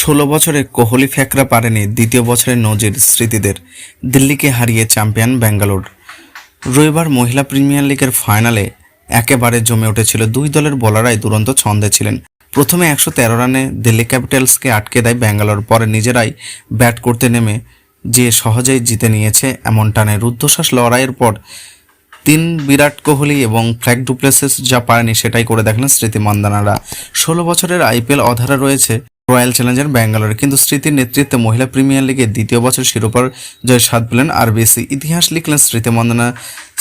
ষোলো বছরে কোহলি ফেকরা পারেনি দ্বিতীয় বছরের নজির স্মৃতিদের, দিল্লিকে হারিয়ে চ্যাম্পিয়ন ব্যাঙ্গালোর। রবিবার মহিলা প্রিমিয়ার লিগের ফাইনালে একেবারে জমে উঠেছিল দুই দলের বোলারাই দুরন্ত ছন্দে ছিলেন। প্রথমে একশো তেরো রানে দিল্লি ক্যাপিটালসকে আটকে দেয় ব্যাঙ্গালোর, পরে নিজেরাই ব্যাট করতে নেমে যে সহজেই জিতে নিয়েছে এমন টানে রুদ্ধশ্বাস লড়াইয়ের পর তিন বিরাট কোহলি এবং ফ্ল্যাগ ডুপ্লেসেস যা পারেনি সেটাই করে দেখলেন স্মৃতি মন্দানারা। ষোলো বছরের আইপিএল অধারা রয়েছে রয়্যাল চ্যালেঞ্জার ব্যাঙ্গালোর। কিন্তু স্মৃতির নেতৃত্বে মহিলা প্রিমিয়ার লিগে দ্বিতীয় বছর শিরোপার জয় স্বাদ পেলেন আরবিসি ইতিহাস লিখলেন স্মৃতি মন্দনা,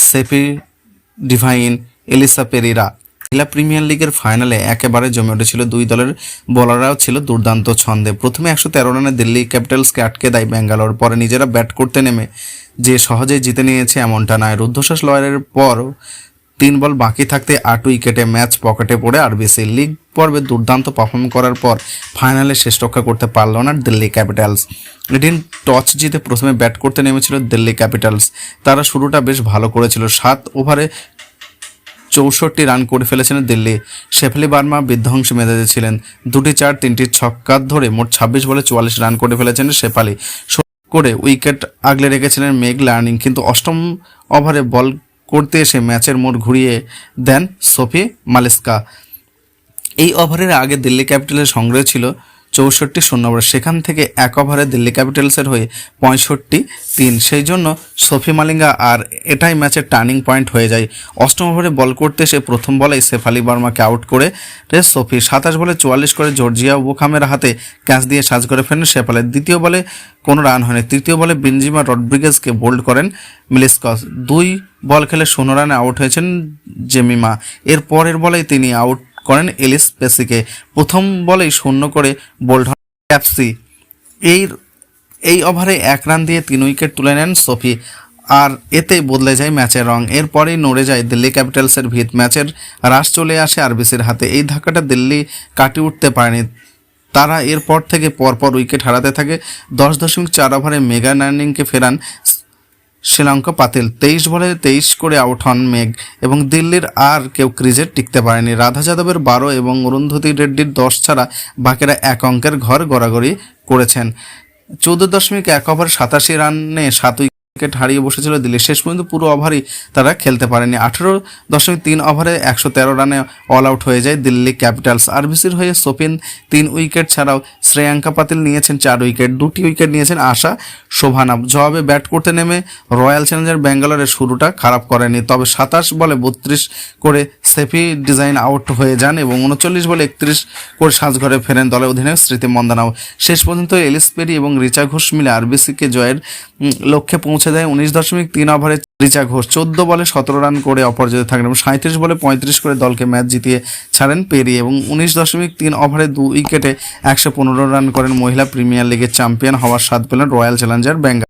সেপি, ডিভাইন, এলিসা পেরিরা। মহিলা প্রিমিয়ার লিগের ফাইনালে একেবারে জমে উঠেছিল দুই দলের বোলাররাও ছিল দুর্দান্ত ছন্দে। প্রথমে একশো তেরো রানে দিল্লি ক্যাপিটালসকে আটকে দেয় ব্যাঙ্গালোর, পরে নিজেরা ব্যাট করতে নেমে যে সহজেই জিতে নিয়েছে এমনটা নয়। রুদ্ধশ্বাস লড়াইয়ের পর তিন বল বাকি থাকতে আট উইকেটে ম্যাচ পকেটে পড়ে আরবিসি লিগ পর্বে দুর্দান্ত পারফর্ম করার পর ফাইনালে শেষ রক্ষা করতে পারল না দিল্লি ক্যাপিটালস। এদিন টস জিতে প্রথমে ব্যাট করতে নেমেছিল দিল্লি ক্যাপিটালস। তারা শুরুটা বেশ ভালো করেছিল। সাত ওভারে চৌষট্টি রান করে ফেলেছিলেন দিল্লি। শেফলি বার্মা বিধ্বংসী মেজাজে ছিলেন। দুটি চার, তিনটি ছক্কা ধরে মোট ছাব্বিশ বলে চুয়াল্লিশ রান করে ফেলেছেন শেফালি। করে উইকেট আগলে রেখেছিলেন মেঘ লার্নিং। কিন্তু অষ্টম ওভারে বল করতে এসে ম্যাচের মোড় ঘুরিয়ে দেন সোফি মালেস্কা। এই ওভারের আগে দিল্লি ক্যাপিটালের সংগ্রহ ছিল চৌষট্টি শূন্য ওভার সেখান থেকে এক ওভারে দিল্লি ক্যাপিটালসের হয়ে পঁয়ষট্টি তিন। সেই জন্য সফি মালিঙ্গা আর এটাই ম্যাচের টার্নিং পয়েন্ট হয়ে যায়। অষ্টম ওভারে বল করতে এসে প্রথম বলেই শেফালি বর্মাকে আউট করে রে সফি। সাতাশ বলে চুয়াল্লিশ করে জর্জিয়া ওবোখামের হাতে ক্যাচ দিয়ে সাজ করে ফেলেন শেফালের দ্বিতীয় বলে কোনো রান হয়নি। তৃতীয় বলে বেনজিমা রডব্রিগেজকে বোল্ড করেন মিলিসকস। দুই বল খেলে শূন্য রানে আউট হয়েছেন জেমিমা। এর পরের বলেই তিনি আউট করেন এলিস পেসিকে। প্রথম বলেই শূন্য করে বোল্ড ক্যাপসি। এই এই ওভারে এক রান দিয়ে তিন উইকেট তুলে নেন সফি। আর এতেই বদলে যায় ম্যাচের রং। এরপরেই নড়ে যায় দিল্লি ক্যাপিটালসের ভিত। ম্যাচের রাশ চলে আসে আরবিসির হাতে। এই ধাক্কাটা দিল্লি কাটিয়ে উঠতে পারেনি। তারা এরপর থেকে পরপর উইকেট হারাতে থাকে। দশ দশমিক চার ওভারে মেগা নার্নিংকে ফেরান শ্রীলঙ্কা পাতিল তেইশ বলে তেইশ করে আউট হন মেঘ এবং দিল্লির আর কেউ ক্রিজে টিকতে পারেনি। রাধা যাদবের বারো এবং অরুন্ধতী রেড্ডির দশ ছাড়া বাকিরা এক অঙ্কের ঘর গড়াগড়ি করেছেন। চৌদ্দ দশমিক এক ওভার সাতাশি রানে সাত উইকেট হারিয়ে বসেছিল দিল্লি শেষ পর্যন্ত পুরো ওভারই তারা খেলতে পারেনি। আঠেরো দশমিক তিন ওভারে একশো তেরো রানে অল আউট হয়ে যায় দিল্লি ক্যাপিটালস। আরবিসির হয়ে সোপিন তিন উইকেট ছাড়াও শ্রেয়াঙ্কা পাতিল নিয়েছেন চার উইকেট, দুটি উইকেট নিয়েছেন আশা শোভানা জবাবে ব্যাট করতে নেমে রয়্যাল চ্যালেঞ্জার ব্যাঙ্গালোরের শুরুটা খারাপ করেনি, তবে সাতাশ বলে বত্রিশ করে সেফি ডিজাইন আউট হয়ে যান এবং উনচল্লিশ বলে একত্রিশ করে সাজঘরে ফেরেন দলের অধিনায়ক স্মৃতি মন্দানাও। শেষ পর্যন্ত এলিস পেরি এবং রিচা ঘোষ মিলে আরবিসিকে জয়ের লক্ষ্যে পৌঁছে দেয় উনিশ দশমিক তিন ওভারে রিচা ঘোষ। চোদ্দ বলে সতেরো রান করে অপরাজিত থাকেন এবং সাঁত্রিশ বলে পঁয়ত্রিশ করে দলকে ম্যাচ জিতিয়ে ছাড়েন পেরি এবং উনিশ দশমিক তিন ওভারে দু উইকেটে একশো পনেরো রান করেন মহিলা প্রিমিয়ার লিগের চ্যাম্পিয়ন হওয়ার স্বাদ পেলেন রয়্যাল চ্যালেঞ্জার বেঙ্গল